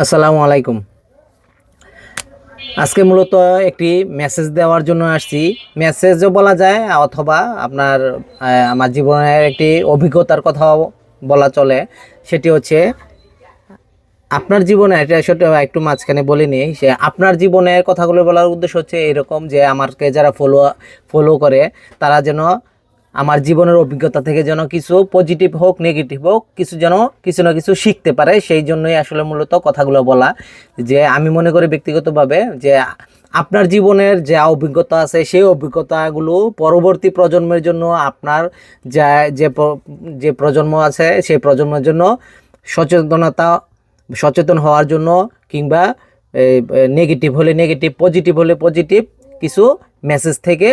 আসসালামু আলাইকুম। আজকে মূলত একটি মেসেজ দেওয়ার জন্য আসছি। মেসেজও বলা যায় অথবা আপনার আমার জীবনের একটি অভিজ্ঞতার কথাও বলা চলে। সেটি হচ্ছে, আপনার জীবনে এটা সেটা একটু মাঝখানে বলিনি সে আপনার জীবনের কথাগুলো বলার উদ্দেশ্য হচ্ছে এরকম যে আমাকে যারা ফলো ফলো করে, তারা যেন আমার জীবনের অভিজ্ঞতা থেকে যেন কিছু পজিটিভ হোক নেগেটিভ হোক, কিছু যেন কিছু না কিছু শিখতে পারে, সেই জন্যই আসলে মূলত কথাগুলো বলা। যে আমি মনে করি ব্যক্তিগতভাবে যে আপনার জীবনের যে অভিজ্ঞতা আছে, সেই অভিজ্ঞতাগুলো পরবর্তী প্রজন্মের জন্য আপনার যা, যে যে প্রজন্ম আছে, সেই প্রজন্মের জন্য সচেতনতা, সচেতন হওয়ার জন্য কিংবা নেগেটিভ হলে নেগেটিভ পজিটিভ হলে পজিটিভ কিছু মেসেজ থেকে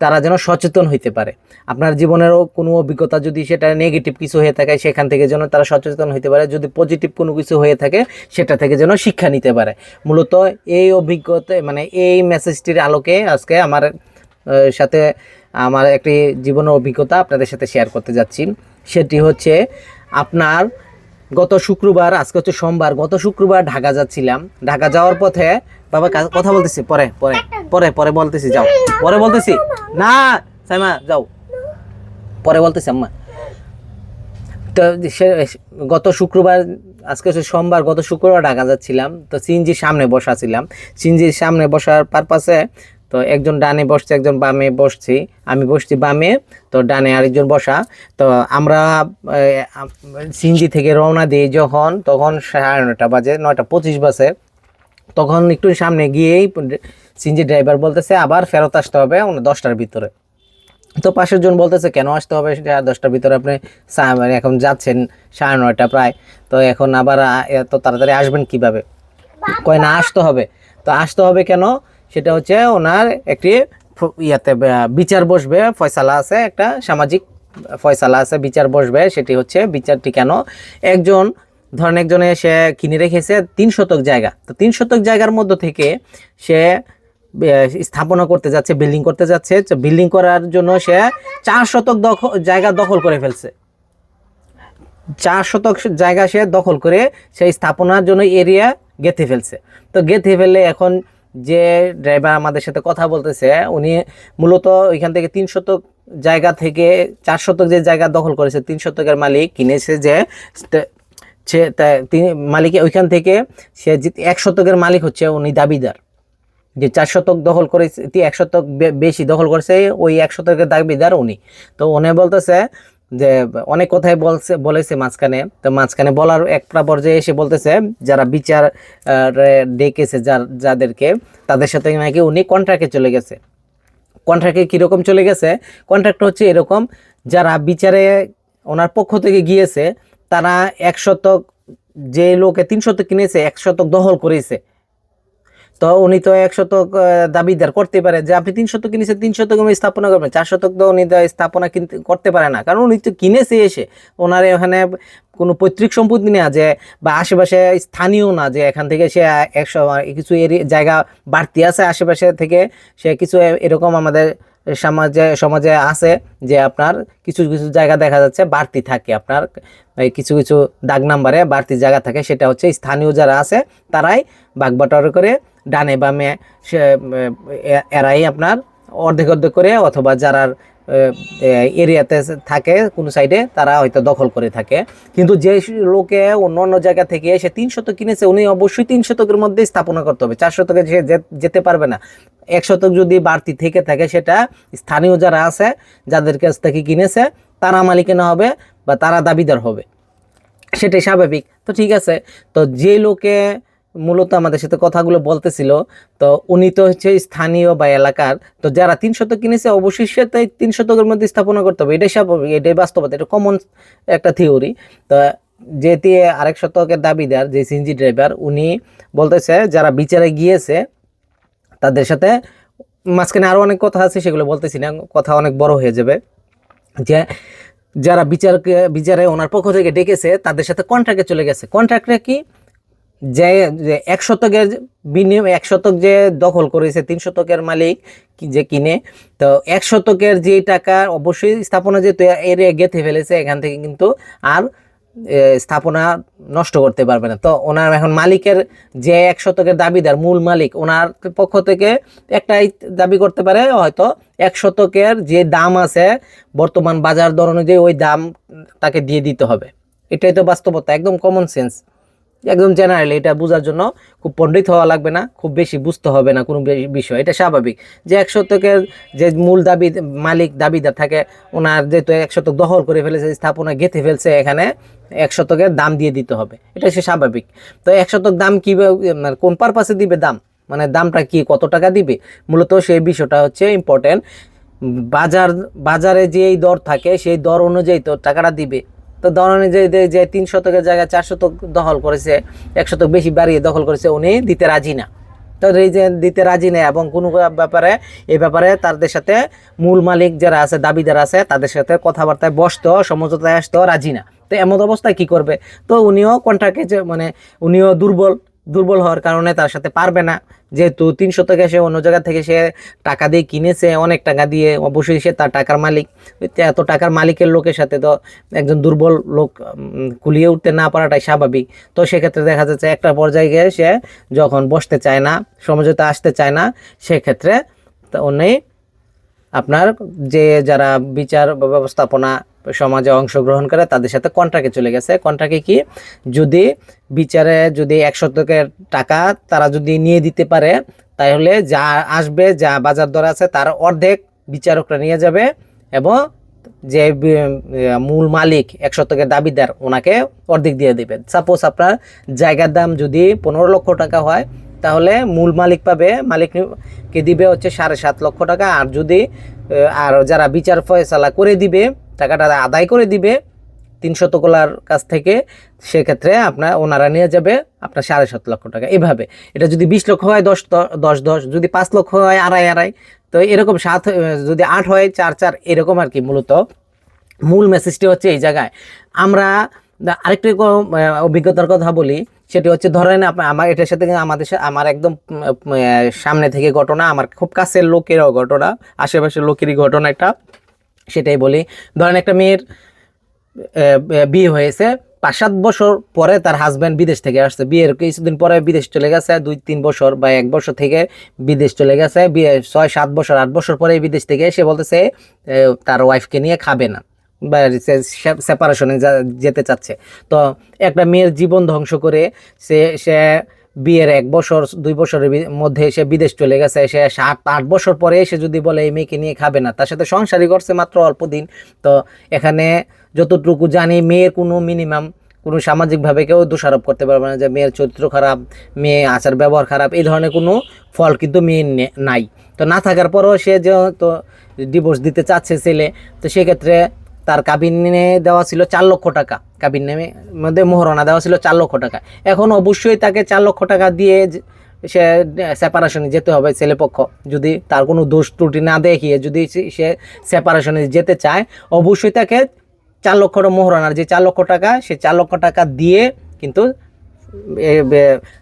তারা যেন সচেতন হইতে পারে। আপনার জীবনেরও কোনো অভিজ্ঞতা যদি সেটা নেগেটিভ কিছু হয়ে থাকে, সেখান থেকে যেন তারা সচেতন হইতে পারে। যদি পজিটিভ কোনো কিছু হয়ে থাকে, সেটা থেকে যেন শিক্ষা নিতে পারে। মূলত এই অভিজ্ঞতা মানে এই মেসেজটির আলোকে আজকে আমার সাথে আমার একটি জীবনের অভিজ্ঞতা আপনাদের সাথে শেয়ার করতে যাচ্ছি। সেটি হচ্ছে আপনার গত শুক্রবার, আজকে হচ্ছে সোমবার, গত শুক্রবার ঢাকা যাচ্ছিলাম। ঢাকা যাওয়ার পথে বাবা কথা বলতেছি, পরে পরে। পরে পরে বলতেছি, যাও। পরে বলতেছি? না, সাইমা, যাও। পরে বলতেছি, আম্মা। তো সে, গত শুক্রবার, আজকে সোমবার, গত শুক্রবার ঢাকা যাচ্ছিলাম। তো সিনজির সামনে বসা ছিলাম সিনজির সামনে বসার পারপাসে, তো একজন ডানে বসছে, একজন বামে বসছি। আমি বসছি বামে, তো ডানে আরেকজন বসা। তো আমরা সিনজি থেকে রওনা দিই যখন, তখন সাড়ে নয়টা বাজে, নয়টা পঁচিশ বাজে। তখন একটু সামনে গিয়েই সিনজি ড্রাইভার বলতেছে, আবার ফেরত আসতে হবে দশটার ভিতরে। তো পাশের জন বলতেছে, কেন আসতে হবে সেটা দশটার ভিতরে? আপনি মানে এখন যাচ্ছেন সাড়ে নয়টা প্রায়। তো এখন আবার এত তাড়াতাড়ি আসবেন কীভাবে? কয়, না, আসতে হবে। তো আসতে হবে কেন? সেটা হচ্ছে ওনার একটি ইয়াতে বিচার বসবে, ফয়সালা আছে, একটা সামাজিক ফয়সালা আছে, বিচার বসবে, সেটি হচ্ছে বিচারটি কেন? একজন, ধরেন একজনে সে কিনে রেখেছে তিন শতক জায়গা। তো তিন শতক জায়গার মধ্য থেকে সে স্থাপনা করতে যাচ্ছে বিল্ডিং করতে যাচ্ছে। বিল্ডিং করার জন্য সে চার শতক দখল জায়গা দখল করে ফেলছে। চার শতক জায়গা সে দখল করে সেই স্থাপনার জন্য এরিয়া গেঁথে ফেলছে। তো গেঁথে ফেললে এখন যে ড্রাইভার আমাদের সাথে কথা বলতেছে, উনি মূলত ওইখান থেকে তিন শতক জায়গা থেকে চার শতক যে জায়গা দখল করেছে, তিন শতকের মালিক কিনেছে যে সে তিনি, মালিকে ওইখান থেকে সে এক শতকের মালিক হচ্ছে উনি দাবিদার। যে চার শতক দখল করেছে এক শতক বেশি দখল করেছে, ওই এক শতকের দাবিদার উনি। তো উনি বলতেছে যে, অনেক কথাই বলছে, বলেছে মাঝখানে। তো মাঝখানে বলার একটা পর্যায়ে এসে বলতেছে, যারা বিচার ডেকেছে যার, যাদেরকে, তাদের সাথে নাকি উনি কন্ট্রাক্টে চলে গেছে। কন্ট্রাক্টে কীরকম চলে গেছে? কন্ট্রাক্ট হচ্ছে এরকম, যারা বিচারে ওনার পক্ষ থেকে গিয়েছে, তারা এক শতক, যে লোকে তিন শতক কিনেছে, এক শতক দখল করেছে। তো উনি তো এক শতক দাবিদার, করতে পারে। যে আপনি তিন শতক কিনেছেন, তিন শতক আমি স্থাপনা করবেন, চার শতক তো উনি স্থাপনা কিনতে, করতে পারে না। কারণ উনি তো কিনেছে এসে। ওনার এখানে কোনো পৈতৃক সম্পত্তি নেই যে, বা আশেপাশে স্থানীয় না যে, এখান থেকে সে একশো, কিছু এরি, জায়গা বাড়তি আছে আশেপাশে থেকে, সে কিছু এরকম আমাদের সমাজে সমাজে আছে যে আপনার কিছু কিছু জায়গা দেখা যাচ্ছে বাড়তি থাকে। আপনার কিছু কিছু দাগ নাম্বারে বাড়তি জায়গা থাকে, সেটা হচ্ছে স্থানীয় যারা আছে, তারাই বাগবাটোয়ারা করে ডানে বামে সে এরাই আপনার অর্ধেক অর্ধেক করে অথবা যারা এরিয়াতে থাকে কোনো সাইডে, তারা হয়তো দখল করে থাকে। কিন্তু যে লোকে অন্য অন্য জায়গা থেকে এসে তিন শতক কিনেছে, উনি অবশ্যই তিন শতকের মধ্যে স্থাপনা করতে হবে। চার শতকে সে যেতে পারবে না। এক শতক যদি বাড়তি থেকে থাকে সেটা স্থানীয় যারা আছে, যাদের কাছ থেকে কিনেছে, তারা মালিকানা হবে বা তারা দাবিদার হবে। সেটাই স্বাভাবিক। তো ঠিক আছে। তো যে লোকে মূলত আমাদের সাথে কথাগুলো বলতেছিল। তো উনি তো হচ্ছে স্থানীয় বা এলাকার। তো যারা তিন শতক কিনেছে, অবশ্যই সে তাই তিন শতকের মধ্যে স্থাপনা করতে হবে। এটাই স্বাভাবিক এটাই বাস্তবতা, এটা কমন একটা থিওরি তো যেটি আরেক শতকের দাবিদার, যে সিনজি ড্রাইভার উনি বলতেছে যারা বিচারে গিয়েছে, তাদের সাথে মাঝখানে আরও অনেক কথা আছে, সেগুলো বলতেছি না, কথা অনেক বড় হয়ে যাবে। যে যারা বিচারকে, বিচারে ওনার পক্ষ থেকে ডেকেছে, তাদের সাথে কন্ট্রাক্টে চলে গেছে। কন্ট্রাক্টে কি? যে এক শতকের বিনিয়োগ এক শতক যে দখল করেছে, তিন শতকের মালিক যে কিনে, তো এক শতকের যে টাকা অবশ্যই স্থাপনা যেহেতু এরিয়া গেঁথে ফেলেছে, এখান থেকে কিন্তু আর স্থাপনা নষ্ট করতে পারবে না। তো ওনার এখন মালিকের যে এক শতকের দাবিদার, মূল মালিক, ওনার পক্ষ থেকে একটাই দাবি করতে পারে, হয়তো এক শতকের যে দাম আছে, বর্তমান বাজার দর অনুযায়ী ওই দাম তাকে দিয়ে দিতে হবে। এটাই তো বাস্তবতা, একদম কমন সেন্স একদম জেনারেলি এটা বোঝার জন্য খুব পণ্ডিত হওয়া লাগবে না, খুব বেশি বুঝতে হবে না কোনো বিষয়, এটা স্বাভাবিক। যে এক শতকের যে মূল দাবি, মালিক, দাবিদার থাকে, ওনার যেহেতু এক শতক দখল করে ফেলেছে, স্থাপনা গেঁথে ফেলছে, এখানে এক শতকের দাম দিয়ে দিতে হবে, এটা সে স্বাভাবিক। তো এক শতক দাম কীভাবে মানে কোন পারপাসে দিবে দাম? মানে দামটা কি, কত টাকা দিবে? মূলত সেই বিষয়টা হচ্ছে ইম্পর্টেন্ট বাজার, বাজারে যেই দর থাকে, সেই দর অনুযায়ী তো টাকাটা দিবে। তো দর অনুযায়ী যে- তিন শতকের জায়গায় চার শতক দখল করেছে, এক শতক বেশি বাড়িয়ে দখল করেছে, উনি দিতে রাজি না। তো এই যে দিতে রাজি নেই এবং কোনো ব্যাপারে এই ব্যাপারে তাদের সাথে মূল মালিক যারা আছে, দাবিদার আছে, তাদের সাথে কথাবার্তায় বসতো, সমঝোতায় আসতো, রাজি না। তো এমন অবস্থায় কি করবে? তো উনিও কন্ট্রাক্টে মানে উনিও দুর্বল। দুর্বল হওয়ার কারণে তার সাথে পারবে না। যেহেতু তিনশো থেকে সে অন্য জায়গা থেকে সে টাকা দিয়ে কিনেছে, অনেক টাকা দিয়ে, অবশ্যই সে তার টাকার মালিক। এত টাকার মালিকের লোকের সাথে তো একজন দুর্বল লোক কুলিয়ে উঠতে না পারাটাই স্বাভাবিক। তো সেক্ষেত্রে দেখা যাচ্ছে একটা পর্যায়ে গিয়ে সে যখন বসতে চায় না, সমঝোতা আসতে চায় না, সেক্ষেত্রে তো উনি আপনার যে যারা বিচার ব্যবস্থাপনা সমাজে অংশগ্রহণ করে, তাদের সাথে কন্ট্রাক্টে চলে গেছে। কন্ট্রাক্টে কি? যদি বিচারে যদি এক শতকের টাকা তারা যদি নিয়ে দিতে পারে, তাহলে যা আসবে, যা বাজার দর আছে, তার অর্ধেক বিচারকরা নিয়ে যাবে এবং যে মূল মালিক, এক শতকের দাবিদার, ওনাকে অর্ধেক দিয়ে দেবে। সাপোজ আপনার জায়গার দাম যদি পনেরো লক্ষ টাকা হয় তাহলে মূল মালিক পাবে, মালিককে দিবে হচ্ছে সাড়ে সাত লক্ষ টাকা। আর যদি আর যারা বিচার ফয়সালা করে দিবে, টাকাটা আদায় করে দিবে তিন শতকলার কাছ থেকে, সেক্ষেত্রে আপনার ওনারা নিয়ে যাবে আপনার সাড়ে সাত লক্ষ টাকা। এভাবে। এটা যদি বিশ লক্ষ হয়, দশ দশ দশ, যদি পাঁচ লক্ষ হয়, আড়াই আড়াই। তো এরকম সাত যদি আট হয়, চার চার, এরকম আর কি মূলত। মূল মেসেজটি হচ্ছে এই জায়গায়। আমরা আরেকটু অভিজ্ঞতার কথা বলি, সেটি হচ্ছে ধরেন আমার এটার সাথে আমাদের আমার একদম সামনে থেকে ঘটনা, আমার খুব কাছের লোকেরও ঘটনা, আশেপাশের লোকেরই ঘটনা একটা। সেটাই বলি, ধরেন একটা মেয়ের বিয়ে হয়েছে পাঁচ সাত বছর পরে তার হাজব্যান্ড বিদেশ থেকে আসছে। বিয়ের কিছুদিন পরে বিদেশ চলে গেছে দুই তিন বছর বা এক বছর থেকে বিদেশ চলে গেছে, বিয়ে ছয় সাত বছর, আট বছর পরে বিদেশ থেকে এসে বলতেছে তার ওয়াইফকে নিয়ে খাবে না। সেপারেশনে যেতে চাচ্ছে। তো একটা মেয়ের জীবন ধ্বংস করে সে সে বিয়ের এক বছর, দুই বছরের মধ্যে সে বিদেশ চলে গেছে। সে সাত, আট বছর পরে এসে যদি বলে এই মেয়েকে নিয়ে খাবে না, তার সাথে সংসারই করছে মাত্র অল্প দিন। তো এখানে যতটুকু জানি মেয়ের কোনো মিনিমাম কোনো সামাজিকভাবে কেউ দোষারোপ করতে পারবে না যে মেয়ের চরিত্র খারাপ, মেয়ে আচার ব্যবহার খারাপ, এই ধরনের কোনো ফল কিন্তু মেয়ের নাই। তো না থাকার পরও সে যেহেতু ডিভোর্স দিতে চাচ্ছে ছেলে, তো সেক্ষেত্রে তার কাবিন কাবিনে দেওয়া ছিল চার লক্ষ টাকা। কাবিন নামে মধ্যে মোহরণা দেওয়া ছিল চার লক্ষ টাকা। এখন অবশ্যই তাকে চার লক্ষ টাকা দিয়ে সে সেপারেশনে যেতে হবে ছেলেপক্ষ যদি তার কোনো দোষ ত্রুটি না দেখিয়ে যদি সে- সে সেপারেশনে যেতে চায়, অবশ্যই তাকে চার লক্ষ মোহরানার যে চার লক্ষ টাকা, সে চার লক্ষ টাকা দিয়ে কিন্তু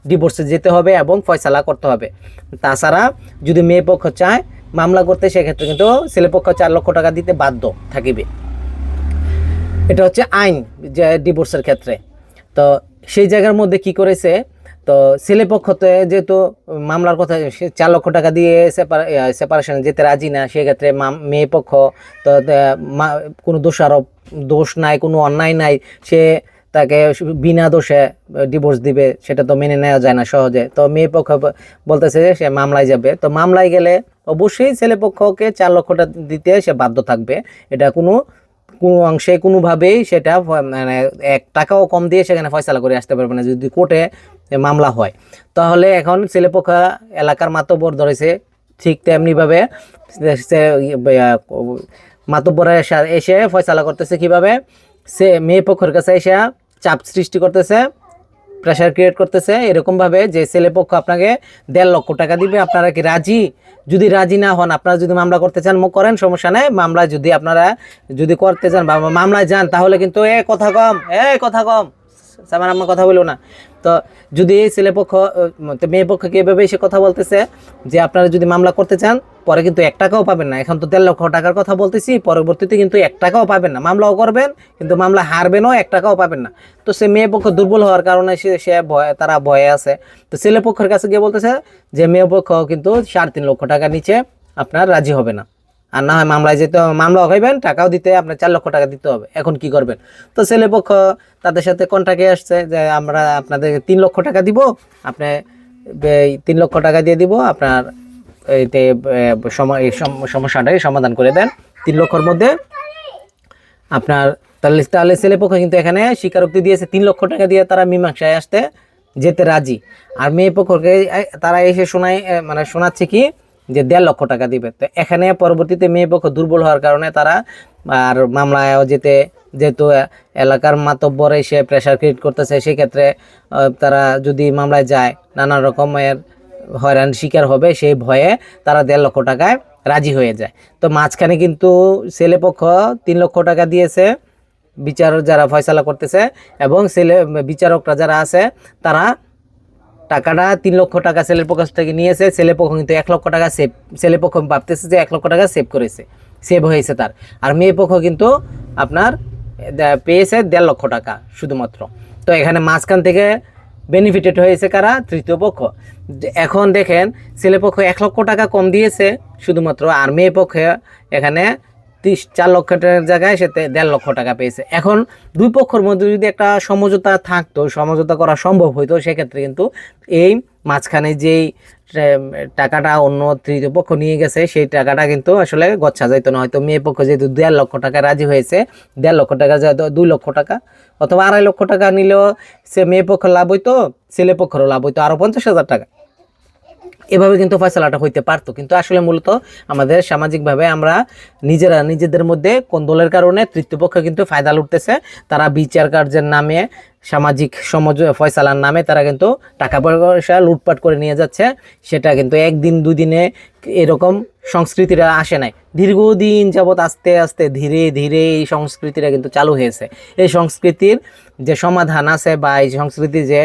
ডিভোর্সে যেতে হবে এবং ফয়সালা করতে হবে। তাছাড়া যদি মেয়ে পক্ষ চায়, মামলা করতে সেক্ষেত্রে কিন্তু ছেলেপক্ষ চার লক্ষ টাকা দিতে বাধ্য থাকিবে। এটা হচ্ছে আইন যে ডিভোর্সের ক্ষেত্রে। তো সেই জায়গার মধ্যে কি করেছে? তো ছেলে পক্ষতে যেহেতু মামলার কথা, সে চার লক্ষ টাকা দিয়ে সেপারেশনে যেতে রাজি না, সেক্ষেত্রে মেয়ে পক্ষ, তো কোনো দোষারোপ দোষ নাই, কোনো অন্যায় নাই, সে তাকে বিনা দোষে ডিভোর্স দিবে, সেটা তো মেনে নেওয়া যায় না সহজে। তো মেয়ে পক্ষ বলতেছে সে মামলায় যাবে। তো মামলায় গেলে অবশ্যই ছেলে পক্ষকে চার লক্ষ টাকা দিতে সে বাধ্য থাকবে। এটা কোনো কোনো অংশে কোনোভাবেই সেটা মানে এক টাকাও কম দিয়ে সেখানে ফয়সালা করে আসতে পারবে না যদি কোর্টে মামলা হয়। তাহলে এখন ছেলেপোখা এলাকার মাতব্বর ধরেছে ঠিক তেমনিভাবে সে মাতব্বরে এসে ফয়সালা করতেছে কীভাবে? সে মেয়ে পক্ষের কাছে এসে চাপ সৃষ্টি করতেছে। প্রেশার ক্রিয়েট করতেছে এরকমভাবে যে ছেলেপক্ষ আপনাকে দেড় লক্ষ টাকা দিবে আপনারা কি রাজি? যদি রাজি না হন আপনারা যদি মামলা করতে চান করেন সমস্যা নেই। মামলা যদি আপনারা যদি করতে চান বা মামলায় যান তাহলে কিন্তু এ কথা কম এ কথা কম। সামান আমার কথা বলো না। তো যদি ছেলেপক্ষ আহ, তো মেয়ে পক্ষকে এভাবে এসে কথা বলতেছে যে আপনারা যদি মামলা করতে চান পরে কিন্তু এক টাকাও পাবেন না। এখন তো দেড় লক্ষ টাকার কথা বলতেছি, পরবর্তীতে কিন্তু এক টাকাও পাবেন না। মামলাও করবেন, কিন্তু মামলা হারবেনও, এক টাকাও পাবেন না। তো সে মেয়ে পক্ষ দুর্বল হওয়ার কারণে সে সে ভয় তারা ভয়ে আছে। তো ছেলে পক্ষের কাছে গিয়ে বলতেছে যে, মেয়ে পক্ষ কিন্তু সাড়ে তিন লক্ষ টাকা নিচে আপনার রাজি হবে না। আর না হয় মামলায় যেতে মামলা হইবেন, টাকাও দিতে আপনার চার লক্ষ টাকা দিতে হবে। এখন কি করবেন? তো ছেলে পক্ষ তাদের সাথে কন্ট্রাক্টে আসছে যে, আমরা আপনাদের তিন লক্ষ টাকা দিব, আপনি তিন লক্ষ টাকা দিয়ে দিব, আপনার এতে সমস্যাটাই সমাধান করে দেন। তিন লক্ষর মধ্যে আপনার তাহলে তাহলে ছেলেপক্ষ কিন্তু এখানে স্বীকারোক্তি দিয়েছে, তিন লক্ষ টাকা দিয়ে তারা মীমাংসায় আসতে যেতে রাজি। আর মেয়ে পক্ষকে তারা এসে শোনায় মানে শোনাচ্ছে কি, যে দেড় লক্ষ টাকা দিবে। তো এখানে পরবর্তীতে মেয়ে পক্ষ দুর্বল হওয়ার কারণে তারা আর মামলায় যেতে, যেহেতু এলাকার মাতব্বর এসে প্রেশার ক্রিয়েট করতেছে, সেক্ষেত্রে তারা যদি মামলায় যায় নানা রকমের হয়রান শিকার হবে, সেই ভয়ে তারা দেড় লক্ষ টাকায় রাজি হয়ে যায়। তো মাঝখানে কিন্তু ছেলেপক্ষ তিন লক্ষ টাকা দিয়েছে বিচার যারা ফয়সালা করতেছে এবং ছেলে, বিচারকরা যারা আছে, তারা টাকাটা তিন লক্ষ টাকা ছেলের পক্ষ থেকে নিয়েছে, ছেলে পক্ষ কিন্তু এক লক্ষ টাকা সেভ ছেলে পক্ষ ভাবতেছে যে এক লক্ষ টাকা সেভ করেছে সেভ হয়েছে তার। আর মেয়ে পক্ষ কিন্তু আপনার পেয়েছে দেড় লক্ষ টাকা শুধুমাত্র। তো এখানে মাঝখান থেকে বেনিফিটেড হয়েছে কারা? তৃতীয় পক্ষ। এখন দেখেন, ছেলে পক্ষ এক লক্ষ টাকা কম দিয়েছে, শুধুমাত্র আর মেয়ে পক্ষে এখানে ত্রিশ চার লক্ষ টাকার জায়গায় সে দেড় লক্ষ টাকা পেয়েছে। এখন দুই পক্ষের মধ্যে যদি একটা সমঝোতা থাকতো, সমঝোতা করা সম্ভব হইতো, সেক্ষেত্রে কিন্তু এই মাঝখানে যেই টাকাটা অন্য তৃতীয় পক্ষ নিয়ে গেছে, সেই টাকাটা কিন্তু আসলে গচ্ছা যাইতো না। হয়তো মেয়ে পক্ষ যেহেতু দেড় লক্ষ টাকা রাজি হয়েছে, দেড় লক্ষ টাকা যেহেতু দুই লক্ষ টাকা অথবা আড়াই লক্ষ টাকা নিলেও সে মেয়ে পক্ষ লাভ হইতো, ছেলে পক্ষেরও লাভ হইতো আরও পঞ্চাশ হাজার টাকা। এভাবে কিন্তু ফয়সালাটা হইতে পারতো। কিন্তু আসলে মূলত আমাদের সামাজিকভাবে আমরা নিজেরা নিজেদের মধ্যে কোন্দলের কারণে তৃতীয়পক্ষ কিন্তু ফায়দা লুটতেছে। তারা বিচার কার্যের নামে, সামাজিক সমজ, ফয়সালার নামে তারা কিন্তু টাকা পয়সা লুটপাট করে নিয়ে যাচ্ছে। সেটা কিন্তু একদিন দুদিনে এরকম সংস্কৃতিটা আসে নাই। দীর্ঘদিন যাবৎ আস্তে আস্তে ধীরে ধীরে এই সংস্কৃতিটা কিন্তু চালু হয়েছে। এই সংস্কৃতির যে সমাধান আছে বা এই সংস্কৃতি যে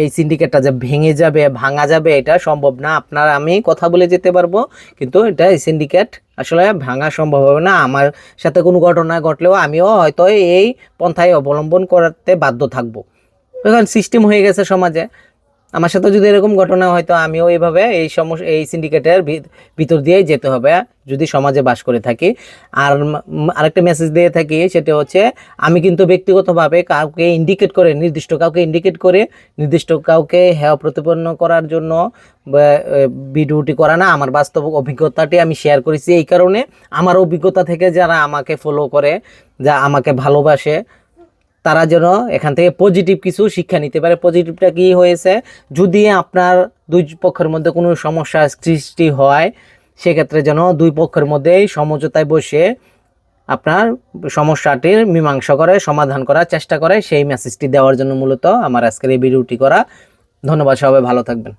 এই সিন্ডিকেটটা যে ভেঙে যাবে, ভাঙা যাবে, এটা সম্ভব না। আপনার আমি কথা বলে যেতে পারব, কিন্তু এটা এই সিন্ডিকেট আসলে ভাঙা সম্ভব হবে না। আমার সাথে কোনো ঘটনা ঘটলেও আমিও হয়তো এই পন্থায় অবলম্বন করতে বাধ্য থাকব। এখন সিস্টেম হয়ে গেছে সমাজে। আমার সাথে যদি এরকম ঘটনা হয়তো আমিও এইভাবে এই সমস্যা এই সিন্ডিকেটের ভিতর দিয়েই যেতে হবে, যদি সমাজে বাস করে থাকি। আর আরেকটা মেসেজ দিয়ে থাকি, সেটা হচ্ছে, আমি কিন্তু ব্যক্তিগতভাবে কাউকে ইন্ডিকেট করে, নির্দিষ্ট কাউকে ইন্ডিকেট করে, নির্দিষ্ট কাউকে হেয় প্রতিপন্ন করার জন্য ভিডিওটি করা না, আমার বাস্তব অভিজ্ঞতাটি আমি শেয়ার করেছি। এই কারণে আমার অভিজ্ঞতা থেকে যারা আমাকে ফলো করে, যা আমাকে ভালোবাসে তারা যেন এখান থেকে পজিটিভ কিছু শিক্ষা নিতে পারে। পজিটিভটা কি হয়েছে? যদি আপনার দুই পক্ষের মধ্যে কোনো সমস্যা সৃষ্টি হয়, সেক্ষেত্রে যেন দুই পক্ষের মধ্যেই সমঝোতায় বসে আপনার সমস্যাটির মীমাংসা করে, সমাধান করার চেষ্টা করে, সেই মেসেজটি দেওয়ার জন্য মূলত আমার আজকের এই ভিডিওটি করা। ধন্যবাদ সবাই, ভালো থাকবেন।